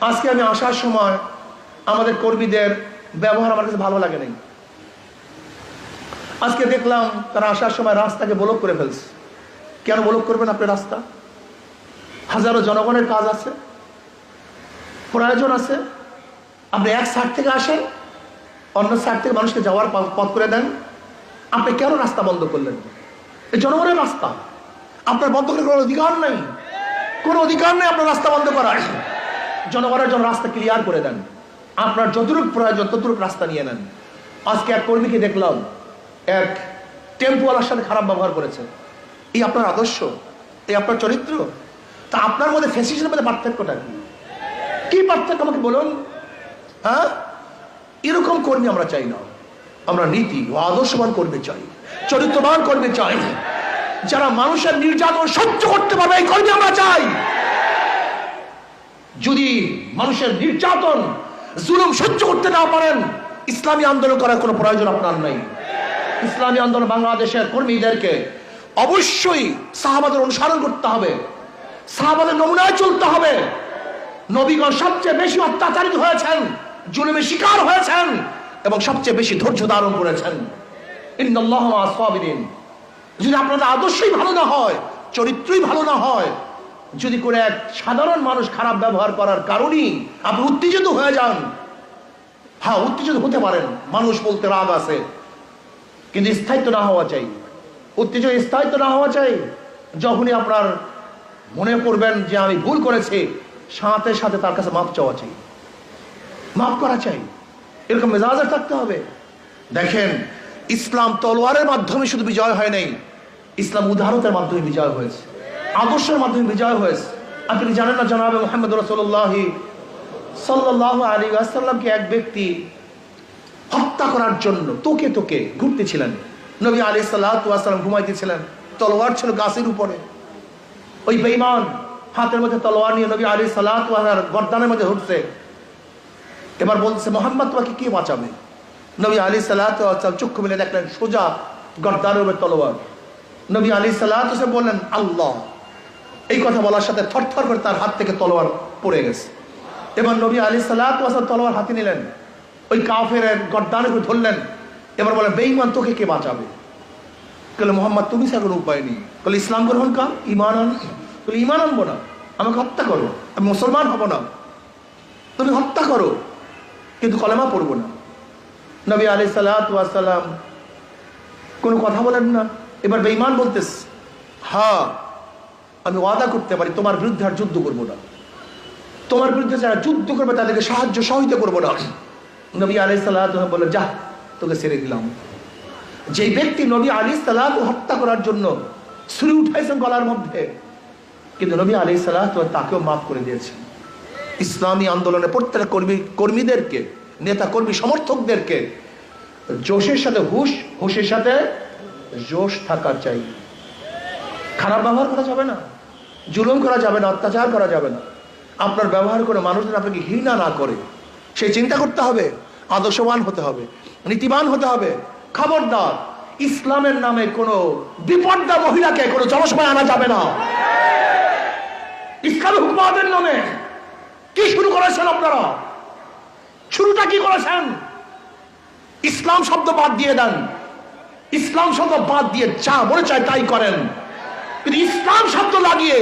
আজকে আমি আসার সময় আমাদের কর্মীদের ব্যবহার আমার কাছে ভালো লাগে নাই। আজকে দেখলাম তারা আসার সময় রাস্তাকে ব্লক করে ফেলছে। কেন ব্লক করবেন আপনি রাস্তা? হাজারো জনগণের কাজ আছে, প্রয়োজন আছে। আপনি এক সাইড থেকে আসেন, অন্য সাইড থেকে মানুষকে যাওয়ার পথ করে দেন। আপনি কেন রাস্তা বন্ধ করলেন? এই জনগণের রাস্তা। আপনার বন্ধ করে কোনো অধিকার নেই। কোনো অধিকার নেই আপনার রাস্তা বন্ধ করার। জনগণের জন্য রাস্তা ক্লিয়ার করে দেন। আপনার যতটুকু প্রয়োজন, ততটুকু রাস্তা নিয়ে নেন। আজকে এক কর্মীকে দেখলাম, এক টেম্পোওয়ালার সাথে খারাপ ব্যবহার করেছে। এই আপনার আদর্শ? এই আপনার চরিত্র? তা আপনার মধ্যে ফেসিসের মধ্যে পার্থক্যটা কি? কি পার্থক্য আমাকে বলুন? হ্যাঁ? এরকম কর্মী আমরা চাই না। আমরা নীতি ও আদর্শবান কর্মী চাই, চরিত্রবান কর্মী চাই। যারা মানুষের নির্যাতন সহ্য করতে পারবে, এই কর্মী আমরা চাই। যদি মানুষের নির্যাতন, জুলুম সহ্য করতে না পারেন, ইসলামী আন্দোলন করার কোনো প্রয়োজন আপনার নেই। ইসলামী আন্দোলন বাংলাদেশের কর্মীদেরকে অবশ্যই সাহাবাদের অনুসরণ করতে হবে। সাহাবাদের নমুনায় চলতে হবে। নবীগণ সবচেয়ে বেশি অত্যাচারিত হয়েছেন, জুলুমের শিকার হয়েছেন এবং সবচেয়ে বেশি ধৈর্য ধারণ করেছেন। যদি আপনাদের আদর্শই ভালো না হয়, চরিত্রই ভালো না হয় যদি করে এক সাধারণ মানুষ খারাপ ব্যবহার করার কারণেই আপনি উত্তেজিত হয়ে যান হ্যাঁ উত্তেজিত হতে পারেন, মানুষ বলতে রাগ আছে, কিন্তু স্থায়িত্ব না হওয়া চাই। উত্তেজনা স্থায়িত্ব না হওয়া চাই। যখনই আপনার মনে করবেন যে আমি ভুল করেছি, সাথে সাথে তার কাছে মাপ চাওয়া চাই। মাফ করা চাই। এরকম মেজাজে থাকতে হবে। দেখেন, ইসলাম তলোয়ারের মাধ্যমে শুধু বিজয় হয় নাই, ইসলাম উদাহরণের মাধ্যমে বিজয় হয়েছে। আদর্শের মাধ্যমে বিজয় হয়েছে। আপনি জানেন না জানাবে মোহাম্মদ রসল্লাহ সাল্লাহ আলী আসাল্লামকে এক ব্যক্তি হত্যা করার জন্য তোকে তোকে ঘুরতেছিলেন। নবী আলী সাল্লাহাম ঘুমাইতেছিলেন। তলোয়ার ছিল গাছের উপরে। ওই বেইমান হাতের মধ্যে তলোয়ার নিয়ে নবী আলী সাল্লাহ গর্দানের মধ্যে উঠছে এবার বলছে মোহাম্মদ, তোমাকে কে বাঁচাবে? নবী আলী সাল্লাহাম চক্ষু মিলে দেখলেন সোজা গর্দানের উপরে তলোয়ার। নবী আলী সাল্লাহ বললেন, আল্লাহ। এই কথা বলার সাথে থরথর করে তার হাত থেকে তলোয়ার পড়ে গেছে। এবার নবী আলী সাল্লাহ তলোয়ার হাতে নিলেন। ওই কাফের গর্দানে করে ধরলেন। এবার বলে, বেঈমান, তোকে কে বাঁচাবে? বলে মোহাম্মদ, তুমি সে কোনো উপায় নেই বলে ইসলাম গ্রহণ কর ইমান আন। ইমান আনব না, আমাকে হত্যা করো, আমি মুসলমান হব না। তুমি হত্যা করো, কিন্তু কলেমা পড়ব না। নবী আলি সাল্লাম কোনো কথা বলেন না। এবার বেঈমান বলতেস হ্যাঁ আমি ওয়াদা করতে পারি, তোমার বিরুদ্ধে আর যুদ্ধ করব না। তোমার বিরুদ্ধে যারা যুদ্ধ করবে, তাদেরকে সাহায্য সহায়তা করব না। নবী আলি সাল্লাহ বলে যা, তোকে ছেড়ে দিলাম। যে ব্যক্তি নবী আলি সালাহ হত্যা করার জন্য ছুরি উঠাইছেন গলার মধ্যে, কিন্তু নবী আলী সালাহ তাকেও মাফ করে দিয়েছেন। ইসলামী আন্দোলনে প্রত্যেক কর্মী, কর্মীদেরকে, নেতা কর্মী সমর্থকদেরকে, জোশের সাথে হুশ, হুশের সাথে জোশ থাকা চাই। খারাপ ব্যবহার করা যাবে না। জুলুম করা যাবে না, অত্যাচার করা যাবে না। আপনার ব্যবহার করে মানুষজন আপনাকে ঘৃণা না করে, সেই চিন্তা করতে হবে, আদর্শবান হতে হবে, নীতিবান হতে হবে। খবরদার, ইসলামের নামে কোনো বিপর্দা মহিলাকে, কোনো জনসভায় আনা যাবে না। ইসলামী হুকুমাদের নামে কি শুরু করেছেন আপনারা? শুরুটা কি করেছেন? ইসলাম শব্দ বাদ দিয়ে দেন। ইসলাম শব্দ বাদ দিয়ে যা মনে চায় তাই করেন। কিন্তু ইসলাম শব্দ লাগিয়ে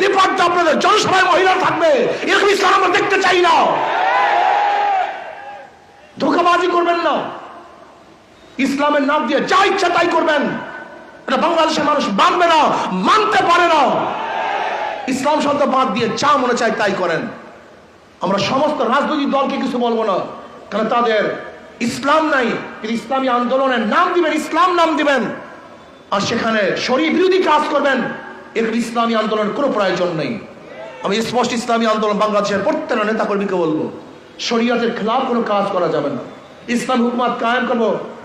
বিপর্দা আপনাদের জনসভায় মহিলা থাকবে, এরকম ইসলাম আমরা দেখতে চাই না। ধোকাবাজি করবেন না। ইসলামের নাম দিয়ে যা ইচ্ছা তাই করবেন। এটা বাংলাদেশের মানুষ মানবে না, মানতে পারে না। ইসলাম শব্দ বাদ দিয়ে যা মনে চায় তাই করেন। আমরা সমস্ত রাজনৈতিক দলকে কিছু বলব না, কারণ তাদের ইসলাম নাই ইসলামী আন্দোলনের নাম দিবেন, ইসলাম নাম দিবেন। আর সেখানে শরীর বিরোধী কাজ করবেন এর ইসলামী আন্দোলনের কোনো প্রয়োজন নেই। আমি স্পষ্ট ইসলামী আন্দোলন বাংলাদেশের প্রত্যেকটা নেতা কর্মীকে বলব, শরীয়তের খেলাফ কোনো কাজ করা যাবে না। ইসলাম হুকুমাত কায়েম করব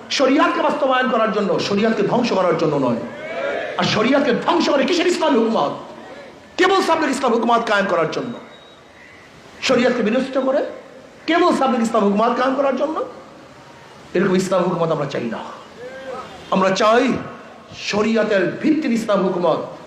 শরিয়াতকে বাস্তবায়ন করার জন্য, শরিয়াতকে ধ্বংস করার জন্য নয়। আর শরিয়াতকে ধ্বংস করে কিসের ইসলাম হুকুমাত? কেবল সামনের ইসলাম হুকুমাত কায়েম করার জন্য। শরিয়াতকে বিনষ্ট করে কেবল সামনের ইসলাম হুকুমাত কায়েম করার জন্য। এরকম ইসলাম হুকুমত আমরা চাই না। আমরা চাই শরিয়াতের ভিত্তির ইসলাম হুকুমত।